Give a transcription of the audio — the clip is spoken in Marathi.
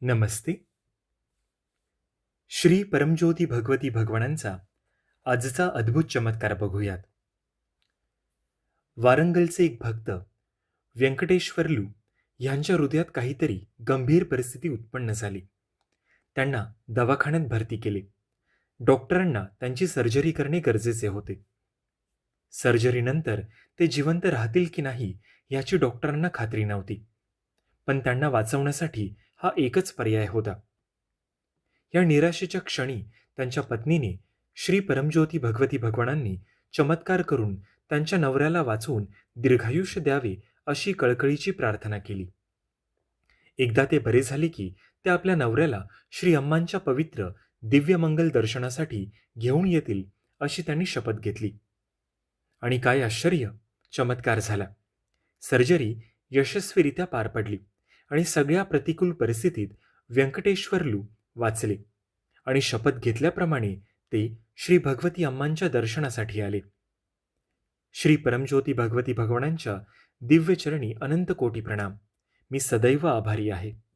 नमस्ते. श्री परमज्योती भगवती भगवानांचा आजचा अद्भुत चमत्कार बघूयात. वारंगलचे एक भक्त व्यंकटेश्वरलू यांच्या हृदयात काहीतरी गंभीर परिस्थिती उत्पन्न झाली. त्यांना दवाखान्यात भरती केले. डॉक्टरांना त्यांची सर्जरी करणे गरजेचे होते. सर्जरीनंतर ते जिवंत राहतील की नाही याची डॉक्टरांना खात्री नव्हती. पण त्यांना वाचवण्यासाठी हा एकच पर्याय होता. या निराशेच्या क्षणी त्यांच्या पत्नीने श्री परमज्योती भगवती भगवानांनी चमत्कार करून त्यांच्या नवऱ्याला वाचवून दीर्घायुष्य द्यावे अशी कळकळीची प्रार्थना केली. एकदा ते बरे झाले की ते आपल्या नवऱ्याला श्री अम्मांच्या पवित्र दिव्यमंगल दर्शनासाठी घेऊन येतील अशी त्यांनी शपथ घेतली. आणि काय आश्चर्य! चमत्कार झाला. सर्जरी यशस्वीरित्या पार पडली. आणि सगळ्या प्रतिकूल परिस्थितीत व्यंकटेश्वरलू वाचले आणि शपथ घेतल्याप्रमाणे ते श्री भगवती अम्मांच्या दर्शनासाठी आले. श्री परमज्योती भगवती भगवानांच्या दिव्यचरणी अनंत कोटी प्रणाम. मी सदैव आभारी आहे.